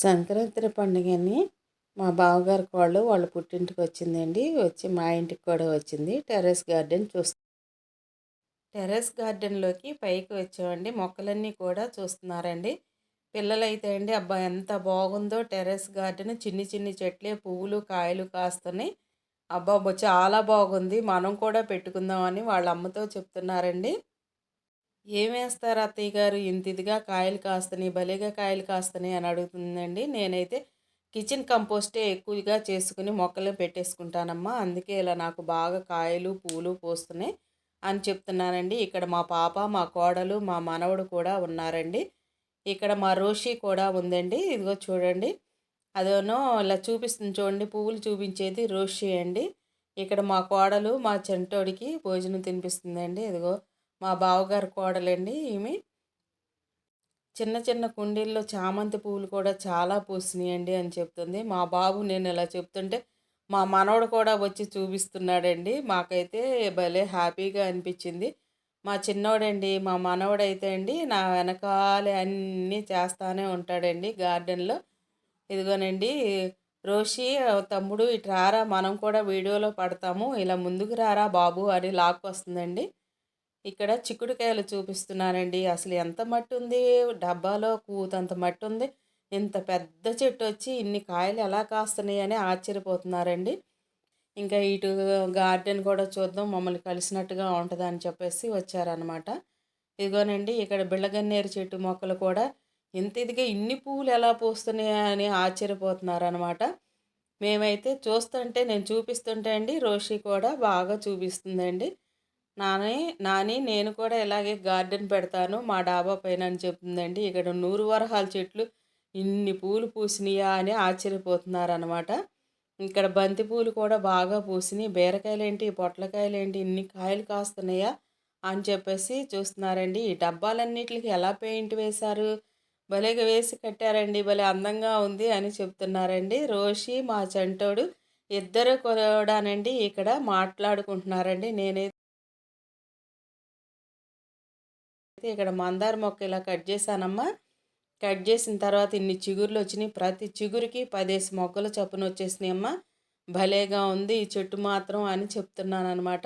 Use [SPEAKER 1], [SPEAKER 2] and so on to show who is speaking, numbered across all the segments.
[SPEAKER 1] సంక్రాంతి పండుగని మా బావగారి కోళ్ళు వాళ్ళ పుట్టింటికి వచ్చిందండి. వచ్చి మా ఇంటికి కూడా వచ్చింది. టెర్రస్ గార్డెన్ చూస్తూ టెర్రస్ గార్డెన్లోకి పైకి వచ్చామండి. మొక్కలన్నీ కూడా చూస్తున్నారండి. పిల్లలైతే అండి అబ్బా ఎంత బాగుందో టెర్రస్ గార్డెన్. చిన్ని చిన్ని చెట్లే పువ్వులు కాయలు కాస్తున్నాయి. అబ్బా చాలా బాగుంది. మనం కూడా పెట్టుకుందామని వాళ్ళ అమ్మతో చెప్తున్నారండి. ఏమేస్తారు అత్తయ్య గారు? ఇంత ఇదిగా కాయలు కాస్తున్నాయి భలేగా కాయలు కాస్తున్నాయి అని అడుగుతుందండి. నేనైతే కిచెన్ కంపోస్టే ఎక్కువగా చేసుకుని మొక్కలు పెట్టేసుకుంటానమ్మా. అందుకే ఇలా నాకు బాగా కాయలు పూలు పోస్తున్నాయి అని చెప్తున్నానండి. ఇక్కడ మా పాప మా కోడలు మా మనవడు కూడా ఉన్నారండి. ఇక్కడ మా రోషి కూడా ఉందండి. ఇదిగో చూడండి. అదేనో ఇలా చూపిస్తుంది చూడండి. పువ్వులు చూపించేది రోషి అండి. ఇక్కడ మా కోడలు మా చెంటోడికి భోజనం తినిపిస్తుందండి. ఇదిగో మా బావగారు కోడలండి ఈమె. చిన్న చిన్న కుండీల్లో చామంతి పువ్వులు కూడా చాలా పూసినాయండి అని చెప్తుంది. మా బాబు నేను ఇలా చెప్తుంటే మా మనవడు కూడా వచ్చి చూపిస్తున్నాడండి. మాకైతే భలే హ్యాపీగా అనిపించింది. మా చిన్నోడండి మా మనవడైతే అండి నా వెనకాలే అన్నీ చేస్తానే ఉంటాడండి గార్డెన్లో. ఇదిగోనండి రోషి తమ్ముడు ఇటు రారా మనం కూడా వీడియోలో పడతాము. ఇలా ముందుకు రారా బాబు అని లాక్కొస్తుందండి. ఇక్కడ చిక్కుడుకాయలు చూపిస్తున్నానండి. అసలు ఎంత మట్టి ఉంది డబ్బాలో కూతంత మట్టి ఉంది ఇంత పెద్ద చెట్టు వచ్చి ఇన్ని కాయలు ఎలా కాస్తున్నాయి అని ఆశ్చర్యపోతున్నారండి. ఇంకా ఇటు గార్డెన్ కూడా చూద్దాం. మమ్మల్ని కలిసినట్టుగా ఉంటుంది అని చెప్పేసి వచ్చారనమాట ఇదిగోనండి ఇక్కడ బిళ్ళగన్నేరు చెట్టు మొక్కలు కూడా ఇంత ఇదిగా ఇన్ని పువ్వులు ఎలా పూస్తున్నాయని అని ఆశ్చర్యపోతున్నారనమాట మేమైతే చూస్తుంటే నేను చూపిస్తుంటే అండి రోషి కూడా బాగా చూపిస్తుందండి. నాని నాని నేను కూడా ఇలాగే గార్డెన్ పెడతాను మా డాబా పైన అని చెప్తుందండి. ఇక్కడ నూరు వరహాల చెట్లు ఇన్ని పూలు పూసినాయా అని ఆశ్చర్యపోతున్నారనమాట ఇక్కడ బంతి పూలు కూడా బాగా పూసినాయి. బీరకాయలేంటి పొట్లకాయలేంటి పొట్లకాయలు ఏంటి ఇన్ని కాయలు కాస్తున్నాయా అని చెప్పేసి చూస్తున్నారండి. ఈ డబ్బాలన్నిటికి ఎలా పెయింట్ వేశారు? భలేగా వేసి కట్టారండి భలే అందంగా ఉంది అని చెప్తున్నారండి. రోషి మా చంటోడు ఇద్దరు కూడానండి ఇక్కడ మాట్లాడుకుంటున్నారండి. నేనే అయితే ఇక్కడ మందార మొక్క ఇలా కట్ చేశానమ్మా. కట్ చేసిన తర్వాత ఇన్ని చిగుర్లు వచ్చినాయి. ప్రతి చిగురికి పదేసి మొక్కలు చొప్పున వచ్చేసినాయి అమ్మ భలేగా ఉంది ఈ చెట్టు మాత్రం అని చెప్తున్నాను అనమాట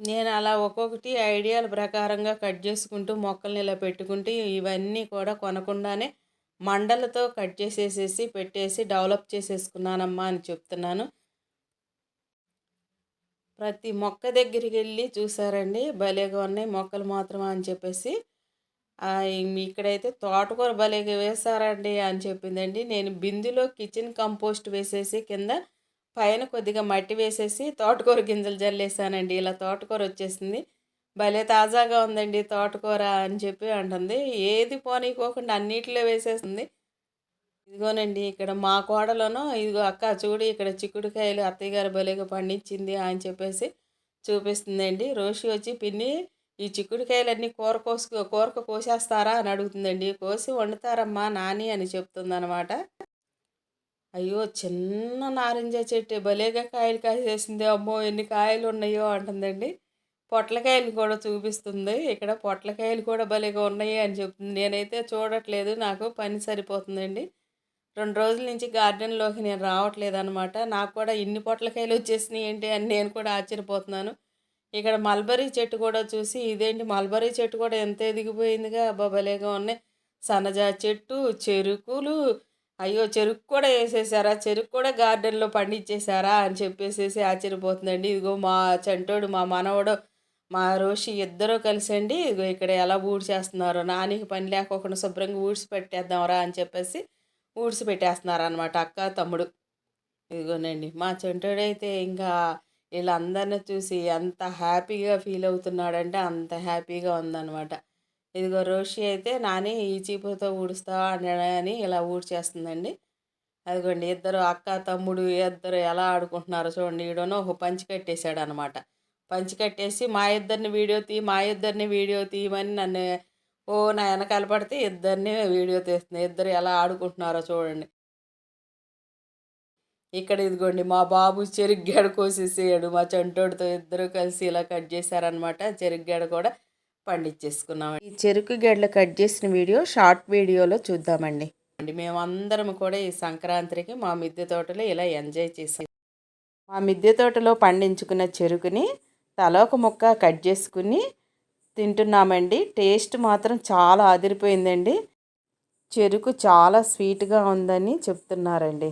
[SPEAKER 1] నేను అలా ఒక్కొక్కటి ఐడియాల ప్రకారంగా కట్ చేసుకుంటూ మొక్కల్ని ఇలా పెట్టుకుంటూ ఇవన్నీ కూడా కొనకుండానే మండలతో కట్ చేసేసేసి పెట్టేసి డెవలప్ చేసేసుకున్నానమ్మా అని చెప్తున్నాను. ప్రతి మొక్క దగ్గరికి వెళ్ళి చూసారండి. భలేగా ఉన్నాయి మొక్కలు మాత్రం అని చెప్పేసి. ఇక్కడైతే తోటకూర భలేగా వేశారండి అని చెప్పిందండి. నేను బిందులో కిచెన్ కంపోస్ట్ వేసేసి కింద పైన కొద్దిగా మట్టి వేసేసి తోటకూర గింజలు జల్లేసానండి. ఇలా తోటకూర వచ్చేసింది. భలే తాజాగా ఉందండి తోటకూర అని చెప్పి అంటుంది. ఏది పోనీకోకుండా అన్నిటిలో వేసేస్తుంది. ఇదిగోనండి ఇక్కడ మా కోడలోనో ఇదిగో అక్క చూడు ఇక్కడ చిక్కుడుకాయలు అత్తయ్య గారు భలేగా పండించింది అని చెప్పేసి చూపిస్తుందండి. రోషి వచ్చి పిన్ని ఈ చిక్కుడుకాయలన్నీ కూర కోసు కూరకు కోసేస్తారా? అని అడుగుతుందండి. కోసి వండుతారమ్మా నాని అని చెప్తుందనమాట అయ్యో చిన్న నారింజ చెట్టు భలేగా కాయలు కాసేసింది. అమ్మో ఎన్ని కాయలు ఉన్నాయో అంటుందండి. పొట్లకాయలు కూడా చూపిస్తుంది. ఇక్కడ పొట్లకాయలు కూడా భలేగా ఉన్నాయి అని చెప్తుంది. నేనైతే చూడట్లేదు. నాకు పని సరిపోతుందండి. రెండు రోజుల నుంచి గార్డెన్లోకి నేను రావట్లేదు అనమాట నాకు కూడా ఇన్ని పొట్లకాయలు వచ్చేసినాయి ఏంటి అని నేను కూడా ఆశ్చర్యపోతున్నాను. ఇక్కడ మల్బరీ చెట్టు కూడా చూసి ఇదేంటి మల్బరీ చెట్టు కూడా ఎంత ఎదిగిపోయిందిగా? అబ్బాబలేగా ఉన్నాయి. సన్నజా చెట్టు చెరుకులు. అయ్యో చెరుకు కూడా వేసేసారా? చెరుకు కూడా గార్డెన్లో పండించేశారా? అని చెప్పేసేసి ఆశ్చర్యపోతుందండి. ఇదిగో మా చంటోడు మా మనవడు మా రోషి ఇద్దరూ కలిసండి. ఇదిగో ఇక్కడ ఎలా ఊడ్చేస్తున్నారు. నానికి పని లేకోకుండా శుభ్రంగా ఊడ్చి పెట్టేద్దాంరా అని చెప్పేసి ఊడ్చి పెట్టేస్తున్నారు అనమాట అక్క తమ్ముడు. ఇదిగోనండి మా చంటోడైతే ఇంకా వీళ్ళందరిని చూసి ఎంత హ్యాపీగా ఫీల్ అవుతున్నాడంటే అంత హ్యాపీగా ఉందనమాట ఇదిగో రోషి అయితే నాని ఈ చీపుతో ఊడుస్తా అని ఇలా ఊడ్చేస్తుందండి. అదిగోండి ఇద్దరు అక్క తమ్ముడు ఇద్దరు ఎలా ఆడుకుంటున్నారో చూడండి. ఈడనో ఒక పంచి కట్టేశాడు అనమాట పంచి కట్టేసి మా ఇద్దరిని వీడియో తీ మా ఇద్దరిని వీడియో తీయమని నన్ను ఓ నా వెనకాల పడితే ఇద్దరిని వీడియో తీస్తుంది. ఇద్దరు ఎలా ఆడుకుంటున్నారో చూడండి. ఇక్కడ ఇదిగోండి మా బాబు చెరుగ్గాడ కోసేసేయాడు మా చంటోడితో ఇద్దరు కలిసి ఇలా కట్ చేశారనమాట చెరుగ్గాడ కూడా పండించేసుకున్నాం ఈ చెరుకు గడ్డలు కట్ చేసిన వీడియో షార్ట్ వీడియోలో చూద్దామండి. మేమందరం కూడా ఈ సంక్రాంతికి మా మిద్దె తోటలో ఇలా ఎంజాయ్ చేసాం. మా మిద్దె తోటలో పండించుకున్న చెరుకుని తలొక ముక్క కట్ చేసుకుని తింటున్నామండి. టేస్ట్ మాత్రం చాలా అదిరిపోయిందండి. చెరుకు చాలా స్వీట్గా ఉందని చెప్తున్నారండి.